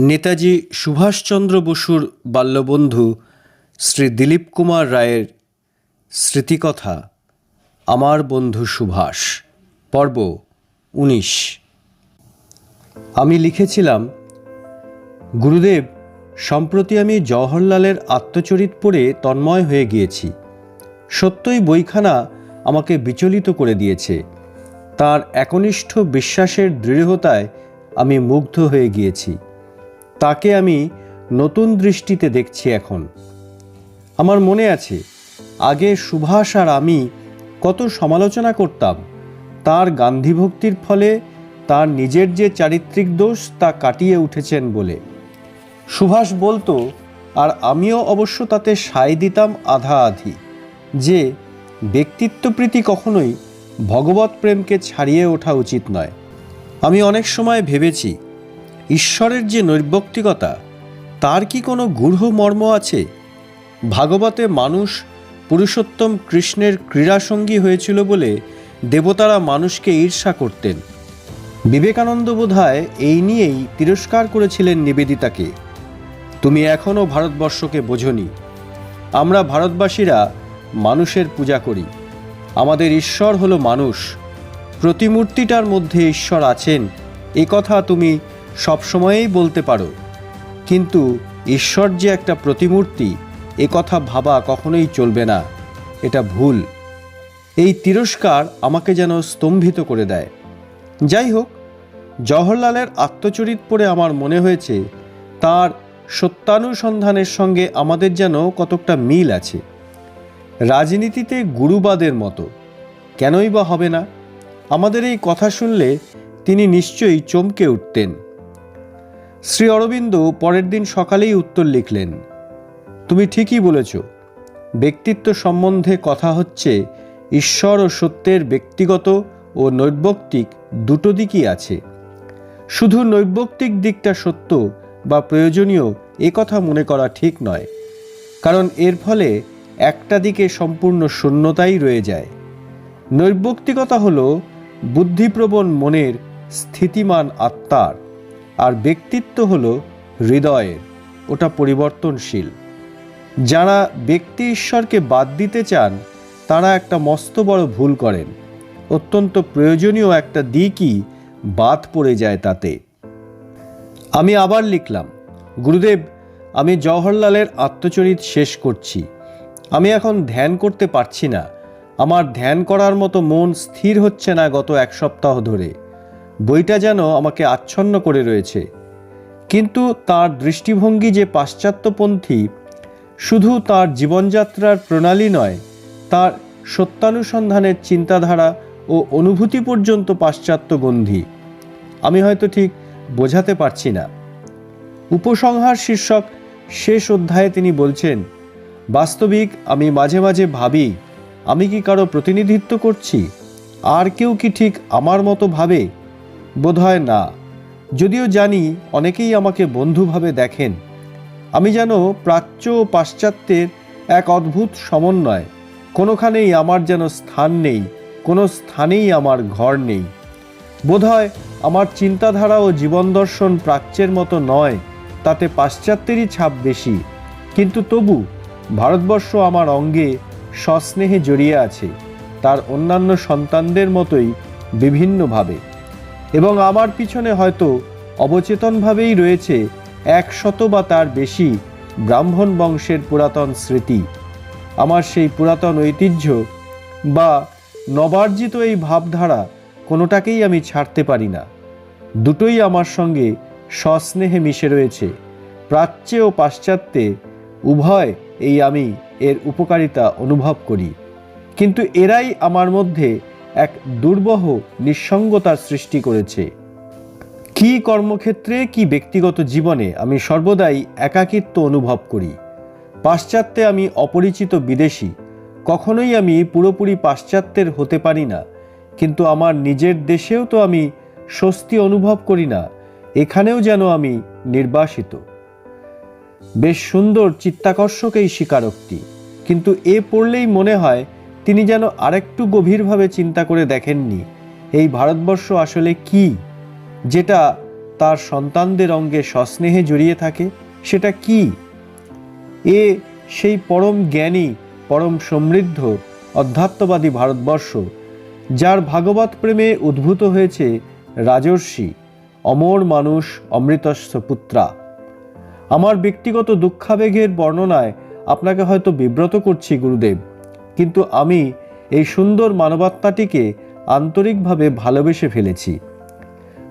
নেতাজি সুভাষচন্দ্র বসুর বাল্যবন্ধু শ্রী দিলীপ কুমার রায়ের স্মৃতিকথা, আমার বন্ধু সুভাষ, পর্ব উনিশ। আমি লিখেছিলাম, গুরুদেব, সম্প্রতি আমি জওহরলালের আত্মচরিত পড়ে তন্ময় হয়ে গিয়েছি। সত্যই বইখানা আমাকে বিচলিত করে দিয়েছে। তার একনিষ্ঠ বিশ্বাসের দৃঢ়তায় আমি মুগ্ধ হয়ে গিয়েছি। তাকে আমি নতুন দৃষ্টিতে দেখছি এখন। আমার মনে আছে, আগে সুভাষ আর আমি কত সমালোচনা করতাম, তার গান্ধীভক্তির ফলে তার নিজের যে চারিত্রিক দোষ তা কাটিয়ে উঠেছেন বলে। সুভাষ বলতো, আর আমিও অবশ্য তাতে সায় দিতাম আধা আধি যে ব্যক্তিত্বপ্রীতি কখনোই ভগবত প্রেমকে ছাড়িয়ে ওঠা উচিত নয়। আমি অনেক সময় ভেবেছি ঈশ্বরের যে নৈর্ব্যক্তিকতা, তার কি কোনো গূঢ় মর্ম আছে? ভাগবতে মানুষ পুরুষোত্তম কৃষ্ণের ক্রীড়াসঙ্গী হয়েছিল বলে দেবতারা মানুষকে ঈর্ষা করতেন। বিবেকানন্দ বোধহয় এই নিয়েই তিরস্কার করেছিলেন নিবেদিতাকে। তুমি এখনও ভারতবর্ষকে বোঝনি। আমরা ভারতবাসীরা মানুষের পূজা করি। আমাদের ঈশ্বর হলো মানুষ। প্রতিমূর্তিটার মধ্যে ঈশ্বর আছেন, এ কথা তুমি সবসময়েই বলতে পারো। কিন্তু ঈশ্বর যে একটা প্রতিমূর্তি, এ কথা ভাবা কখনোই চলবে না। এটা ভুল। এই তিরস্কার আমাকে যেন স্তম্ভিত করে দেয়। যাই হোক, জওহরলালের আত্মচরিত পড়ে আমার মনে হয়েছে, তার সত্যানুসন্ধানের সঙ্গে আমাদের যেন কতকটা মিল আছে। রাজনীতিতে গুরুবাদের মতো। কেনই বা হবে না? আমাদের এই কথা শুনলে তিনি নিশ্চয়ই চমকে উঠতেন। শ্রী অরবিন্দ পরের দিন সকালেই উত্তর লিখলেন, তুমি ঠিকই বলেছ। ব্যক্তিত্ব সম্বন্ধে কথা হচ্ছে, ঈশ্বর ও সত্যের ব্যক্তিগত ও নৈর্ব্যক্তিক দুটো দিকই আছে। শুধু নৈর্ব্যক্তিক দিকটা সত্য বা প্রয়োজনীয় এ কথা মনে করা ঠিক নয়, কারণ এর ফলে একটা দিকে সম্পূর্ণ শূন্যতাই রয়ে যায়। নৈর্ব্যক্তিকতা হল বুদ্ধিপ্রবণ মনের স্থিতিমান আত্মার। আর ব্যক্তিত্ব হল হৃদয়ের, ওটা পরিবর্তনশীল। যারা ব্যক্তি ঈশ্বরকে বাদ দিতে চান, তারা একটা মস্ত বড় ভুল করেন। অত্যন্ত প্রয়োজনীয় একটা দিকই বাদ পড়ে যায় তাতে। আমি আবার লিখলাম, গুরুদেব, আমি জওহরলালের আত্মচরিত শেষ করছি। আমি এখন ধ্যান করতে পারছি না। আমার ধ্যান করার মতো মন স্থির হচ্ছে না গত এক সপ্তাহ ধরে। বইটা যেন আমাকে আচ্ছন্ন করে রয়েছে। কিন্তু তার দৃষ্টিভঙ্গি যে পাশ্চাত্যপন্থী, শুধু তার জীবনযাত্রার প্রণালী নয়, তার সত্যানুসন্ধানের চিন্তাধারা ও অনুভূতি পর্যন্ত পাশ্চাত্য পাশ্চাত্যগন্ধি। আমি হয়তো ঠিক বোঝাতে পারছি না। উপসংহার শীর্ষক শেষ অধ্যায়ে তিনি বলছেন, বাস্তবিক আমি মাঝে মাঝে ভাবি, আমি কি কারও প্রতিনিধিত্ব করছি? আর কেউ কি ঠিক আমার মতো ভাবে বোধহয় না। যদিও জানি অনেকেই আমাকে বন্ধুভাবে দেখেন। আমি যেন প্রাচ্য ও পাশ্চাত্যের এক অদ্ভুত সমন্বয়। কোনোখানেই আমার যেন স্থান নেই, কোনো স্থানেই আমার ঘর নেই। বোধহয় আমার চিন্তাধারা ও জীবন দর্শন প্রাচ্যের মতো নয়, তাতে পাশ্চাত্যেরই ছাপ বেশি। কিন্তু তবু ভারতবর্ষ আমার অঙ্গে সস্নেহে জড়িয়ে আছে, তার অন্যান্য সন্তানদের মতোই বিভিন্নভাবে। এবং আমার পিছনে হয়তো অবচেতনভাবেই রয়েছে একশত বা তার বেশি ব্রাহ্মণ বংশের পুরাতন স্মৃতি। আমার সেই পুরাতন ঐতিহ্য বা নবার্জিত এই ভাবধারা কোনোটাকেই আমি ছাড়তে পারি না। দুটোই আমার সঙ্গে সস্নেহে মিশে রয়েছে। প্রাচ্যে ও পাশ্চাত্যে উভয় এই আমি এর উপকারিতা অনুভব করি। কিন্তু এরাই আমার মধ্যে এক দুর্বহ নিঃসঙ্গতার সৃষ্টি করেছে। কি কর্মক্ষেত্রে, কি ব্যক্তিগত জীবনে আমি সর্বদাই একাকিত্ব অনুভব করি। পাশ্চাত্যে আমি অপরিচিত বিদেশি, কখনোই আমি পুরোপুরি পাশ্চাত্যের হতে পারি না, কিন্তু আমার নিজের দেশেও তো আমি স্বস্তি অনুভব করি না, এখানেও যেন আমি নির্বাসিত। বেশ সুন্দর চিত্তাকর্ষক এই স্বীকারোক্তি, কিন্তু এ পড়লেই মনে হয় তিনি যেন আরেকটু গভীরভাবে চিন্তা করে দেখেননি, এই ভারতবর্ষ আসলে কি? যেটা তার সন্তানদের অঙ্গে সস্নেহে জড়িয়ে থাকে, সেটা কি? এ সেই পরম জ্ঞানী, পরম সমৃদ্ধ, অধ্যাত্মবাদী ভারতবর্ষ, যার ভাগবত প্রেমে উদ্ভূত হয়েছে রাজর্ষি, অমর মানুষ অমৃতস্ব পুত্রা। আমার ব্যক্তিগত দুঃখাবেগের বর্ণনায় আপনাকে হয়তো বিব্রত করছি, গুরুদেব। কিন্তু আমি এই সুন্দর মানবাত্মাটিকে আন্তরিকভাবে ভালোবেসে ফেলেছি।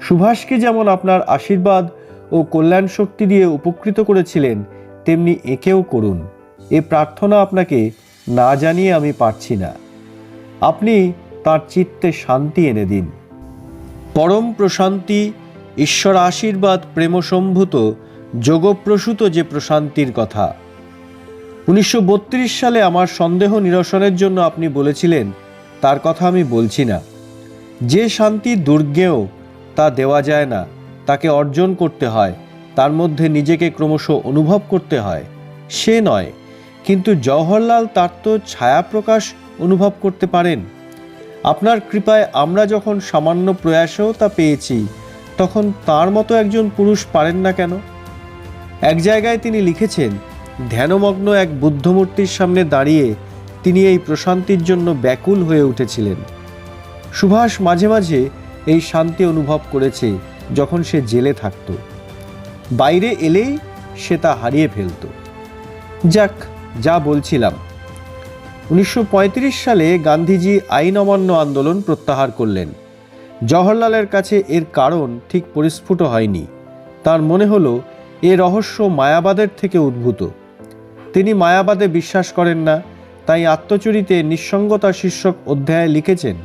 সুভাষকে যেমন আপনার আশীর্বাদ ও কল্যাণ শক্তি দিয়ে উপকৃত করেছিলেন, তেমনি একেও করুন। এ প্রার্থনা আপনাকে না জানিয়ে আমি পারছি না। আপনি তার চিত্তে শান্তি এনে দিন। পরম প্রশান্তি, ঈশ্বর আশীর্বাদ প্রেমসম্ভূত, যোগপ্রসূত যে প্রশান্তির কথা। উনিশশো বত্রিশ সালে আমার সন্দেহ নিরসনের জন্য আপনি বলেছিলেন, তার কথা আমি বলছি না। যে শান্তি দুর্গেও তা দেওয়া যায় না, তাকে অর্জন করতে হয়, তার মধ্যে নিজেকে ক্রমশ অনুভব করতে হয়, সে নয়, কিন্তু জওহরলাল তার তো ছায়া প্রকাশ অনুভব করতে পারেন। আপনার কৃপায় আমরা যখন সামান্য প্রয়াসেও তা পেয়েছি, তখন তার মতো একজন পুরুষ পারেন না কেন? এক জায়গায় তিনি লিখেছেন ধ্যানমগ্ন এক বুদ্ধমূর্তির সামনে দাঁড়িয়ে তিনি এই প্রশান্তির জন্য ব্যাকুল হয়ে উঠেছিলেন। সুভাষ মাঝে মাঝে এই শান্তি অনুভব করেছে যখন সে জেলে থাকত। বাইরে এলেই সে তা হারিয়ে ফেলত। যাক, যা বলছিলাম। উনিশশো পঁয়ত্রিশ সালে গান্ধীজি আইন অমান্য আন্দোলন প্রত্যাহার করলেন। জওহরলালের কাছে এর কারণ ঠিক পরিস্ফুট হয়নি। তার মনে হলো, এ রহস্য মায়াবাদের থেকে উদ্ভূত। তিনি মায়াবাদে বিশ্বাস করেন না, তাই আত্মচরিতে নিঃসঙ্গতা শীর্ষক অধ্যায়ে লিখেছেন,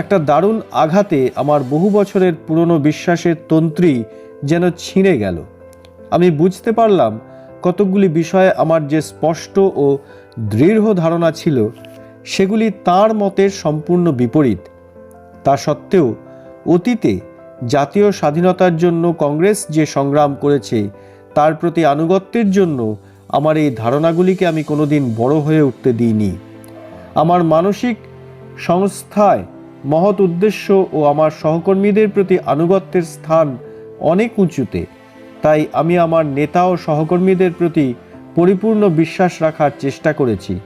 একটা দারুণ আঘাতে আমার বহু বছরের পুরনো বিশ্বাসের তন্ত্রী যেন ছিঁড়ে গেল। আমি বুঝতে পারলাম কতকগুলি বিষয়ে আমার যে স্পষ্ট ও দৃঢ় ধারণা ছিল, সেগুলি তার মতের সম্পূর্ণ বিপরীত। তা সত্ত্বেও অতীতে জাতীয় স্বাধীনতার জন্য কংগ্রেস যে সংগ্রাম করেছে, তার প্রতি আনুগত্যের জন্য আমার এই ধারণাগুলিকে আমি কোনোদিন বড় হয়ে উঠতে দিইনি। আমার মানসিক সংস্থায় মহৎ উদ্দেশ্য ও আমার সহকর্মীদের প্রতি আনুগত্যের স্থান অনেক উঁচুতে, তাই আমি আমার নেতা ও সহকর্মীদের প্রতি পরিপূর্ণ বিশ্বাস রাখার চেষ্টা করেছি।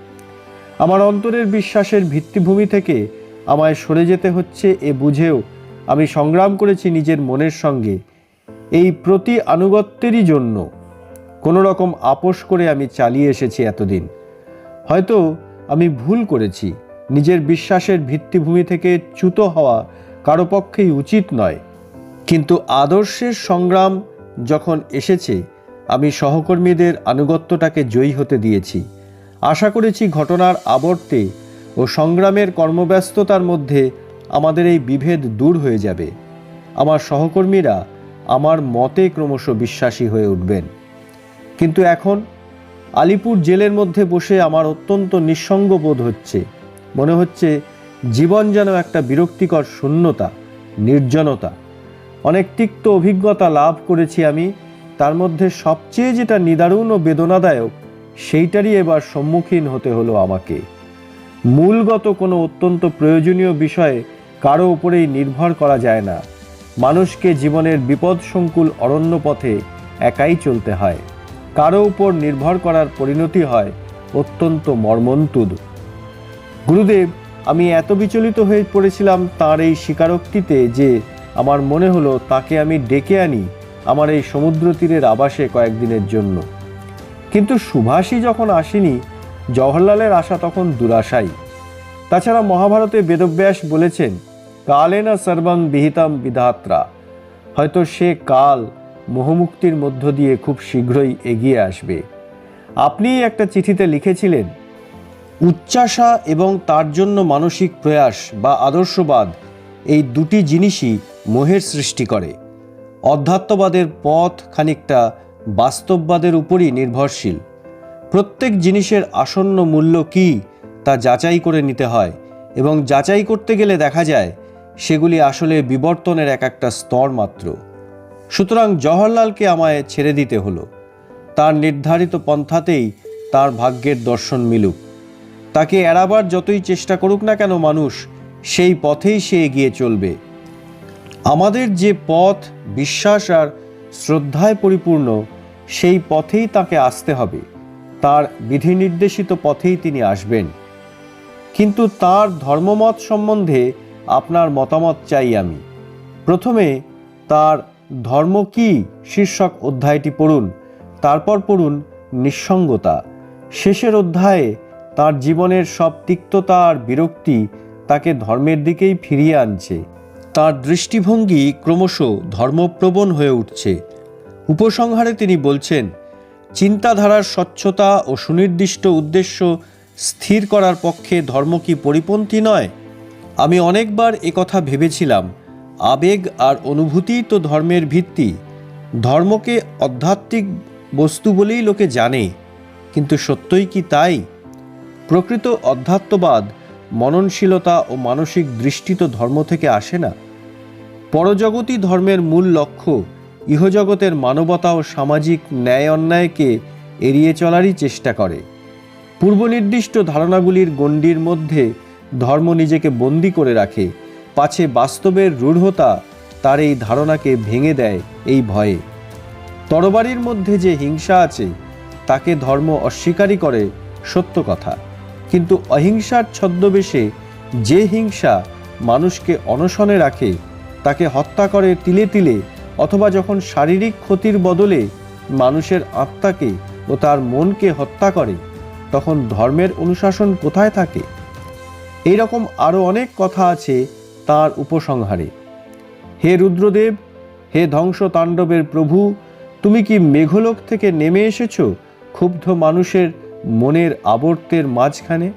আমার অন্তরের বিশ্বাসের ভিত্তিভূমি থেকে আমায় সরে যেতে হচ্ছে এ বুঝেও আমি সংগ্রাম করেছি নিজের মনের সঙ্গে। এই প্রতি আনুগত্যেরই জন্য কোনো রকম আপোষ করে আমি চালিয়ে এসেছি এতদিন। হয়তো আমি ভুল করেছি, নিজের বিশ্বাসের ভিত্তিভূমি থেকে চ্যুত হওয়া কারও পক্ষেই উচিত নয়। কিন্তু আদর্শের সংগ্রাম যখন এসেছে, আমি সহকর্মীদের আনুগত্যটাকে জয়ী হতে দিয়েছি। আশা করেছি ঘটনার আবর্তে ও সংগ্রামের কর্মব্যস্ততার মধ্যে আমাদের এই বিভেদ দূর হয়ে যাবে। আমার সহকর্মীরা আমার মতে ক্রমশ বিশ্বাসী হয়ে উঠবেন। কিন্তু এখন আলিপুর জেলের মধ্যে বসে আমার অত্যন্ত নিঃসঙ্গ বোধ হচ্ছে। মনে হচ্ছে জীবন যেন একটা বিরক্তিকর শূন্যতা, নির্জনতা। অনেক তিক্ত অভিজ্ঞতা লাভ করেছি আমি, তার মধ্যে সবচেয়ে যেটা নিদারুণ ও বেদনাদায়ক, সেইটারই এবার সম্মুখীন হতে হলো আমাকে। মূলগত কোনো অত্যন্ত প্রয়োজনীয় বিষয়ে কারও উপরেই নির্ভর করা যায় না। মানুষকে জীবনের বিপদসংকুল অরণ্য পথে একাই চলতে হয়। কারও উপর নির্ভর করার পরিণতি হয় অত্যন্ত মর্মন্তুদ। গুরুদেব, আমি এত বিচলিত হয়ে পড়েছিলাম তার এই স্বীকারোক্তিতে যে আমার মনে হলো তাকে আমি ডেকে আনি আমার এই সমুদ্র তীরের আবাসে কয়েকদিনের জন্য। কিন্তু সুভাষই যখন আসেনি, জওহরলালের আশা তখন দুরাশাই তাছাড়া মহাভারতে বেদব্যাস বলেছেন কালেনা সর্বং বিহিতাম বিধাত্রা। হয়তো সে কাল মোহমুক্তির মধ্য দিয়ে খুব শীঘ্রই এগিয়ে আসবে। আপনি একটা চিঠিতে লিখেছিলেন উচ্চাসা এবং তার জন্য মানসিক প্রয়াস বা আদর্শবাদ এই দুটি জিনিসই মোহের সৃষ্টি করে। অধ্যাত্মবাদের পথ খানিকটা বাস্তববাদের উপরই নির্ভরশীল। প্রত্যেক জিনিসের আসন্ন মূল্য কী তা যাচাই করে নিতে হয় এবং যাচাই করতে গেলে দেখা যায় সেগুলি আসলে বিবর্তনের এক একটা স্তর মাত্র। সুতরাং জওহরলালকে আমায় ছেড়ে দিতে হলো। তার নির্ধারিত পন্থাতেই তার ভাগ্যের দর্শন মিলুক। তাকে এড়াবার যতই চেষ্টা করুক না কেন মানুষ, সেই পথেই সে এগিয়ে চলবে। আমাদের যে পথ, বিশ্বাস আর শ্রদ্ধায় পরিপূর্ণ, সেই পথেই তাকে আসতে হবে। তার বিধি নির্দেশিত পথেই তিনি আসবেন। কিন্তু তার ধর্মমত সম্বন্ধে আপনার মতামত চাই আমি। প্রথমে তার ধর্ম কি? শীর্ষক অধ্যায়টি পড়ুন। তারপর পড়ুন নিঃসঙ্গতা। শেষের অধ্যায়ে তার জীবনের সব তিক্ততা আর বিরক্তি তাকে ধর্মের দিকেই ফিরিয়ে আনছে। তার দৃষ্টিভঙ্গি ক্রমশ ধর্মপ্রবণ হয়ে উঠছে। উপসংহারে তিনি বলছেন, চিন্তাধারার স্বচ্ছতা ও সুনির্দিষ্ট উদ্দেশ্য স্থির করার পক্ষে ধর্ম কি পরিপন্থী নয়? আমি অনেকবার একথা ভেবেছিলাম। আবেগ আর অনুভূতিই তো ধর্মের ভিত্তি। ধর্মকে আধ্যাত্মিক বস্তু বলেই লোকে জানে, কিন্তু সত্যই কি তাই? প্রকৃত অধ্যাত্মবাদ মননশীলতা ও মানসিক দৃষ্টি তো ধর্ম থেকে আসে না। পরজগতই ধর্মের মূল লক্ষ্য, ইহজগতের মানবতা ও সামাজিক ন্যায় অন্যায়কে এড়িয়ে চলারই চেষ্টা করে। পূর্বনির্দিষ্ট ধারণাগুলির গণ্ডির মধ্যে ধর্ম নিজেকে বন্দি করে রাখে পাছে বাস্তবের রূঢ়তা তার এই ধারণাকে ভেঙে দেয় এই ভয়ে। তরবারির মধ্যে যে হিংসা আছে, তাকে ধর্ম অস্বীকারই করে সত্য কথা। কিন্তু অহিংসার ছদ্মবেশে যে হিংসা মানুষকে অনশনে রাখে, তাকে হত্যা করে তিলে তিলে অথবা যখন শারীরিক ক্ষতির বদলে মানুষের আত্মাকে ও তার মনকে হত্যা করে, তখন ধর্মের অনুশাসন কোথায় থাকে? এইরকম আরও অনেক কথা আছে তার উপসংহারে। হে রুদ্রদেব, হে ধ্বংস তাণ্ডবের প্রভু, তুমি কি মেঘলোক থেকে নেমে এসেছ ক্ষুব্ধ মানুষের মনের আবর্তের মাঝখানে?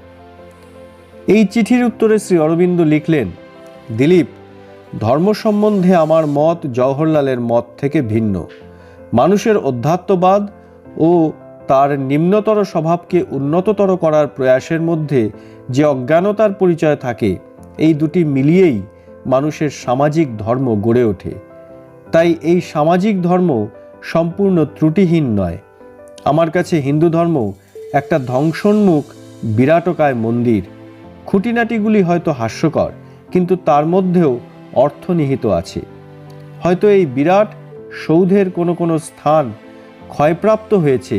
এই চিঠির উত্তরে শ্রী অরবিন্দ লিখলেন, দিলীপ ধর্ম সম্বন্ধে আমার মত জওহরলালের মত থেকে ভিন্ন। মানুষের অধ্যাত্মবাদ ও তার নিম্নতর স্বভাবকে উন্নততর করার প্রয়াসের মধ্যে যে অজ্ঞানতার পরিচয় থাকে এই দুটি মিলিয়েই মানুষের সামাজিক ধর্ম গড়ে ওঠে। তাই এই সামাজিক ধর্ম সম্পূর্ণ ত্রুটিহীন নয়। আমার কাছে হিন্দু ধর্ম একটা ধ্বংসোন্মুখ বিরাটকায় মন্দির। খুঁটিনাটিগুলি হয়তো হাস্যকর, কিন্তু তার মধ্যেও অর্থনিহিত আছে। হয়তো এই বিরাট সৌধের কোনো কোনো স্থান ক্ষয়প্রাপ্ত হয়েছে,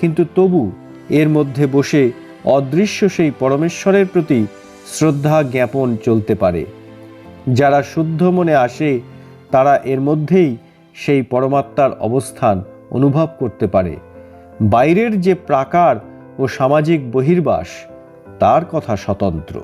কিন্তু তবু এর মধ্যে বসে অদৃশ্য সেই পরমেশ্বরের প্রতি শ্রদ্ধা জ্ঞাপন চলতে পারে। যারা শুদ্ধ মনে আসে, তারা এর মধ্যেই সেই পরমাত্মার অবস্থান অনুভব করতে পারে। বাইরের যে প্রাকার ও সামাজিক বহির্বাস, তার কথা স্বতন্ত্র।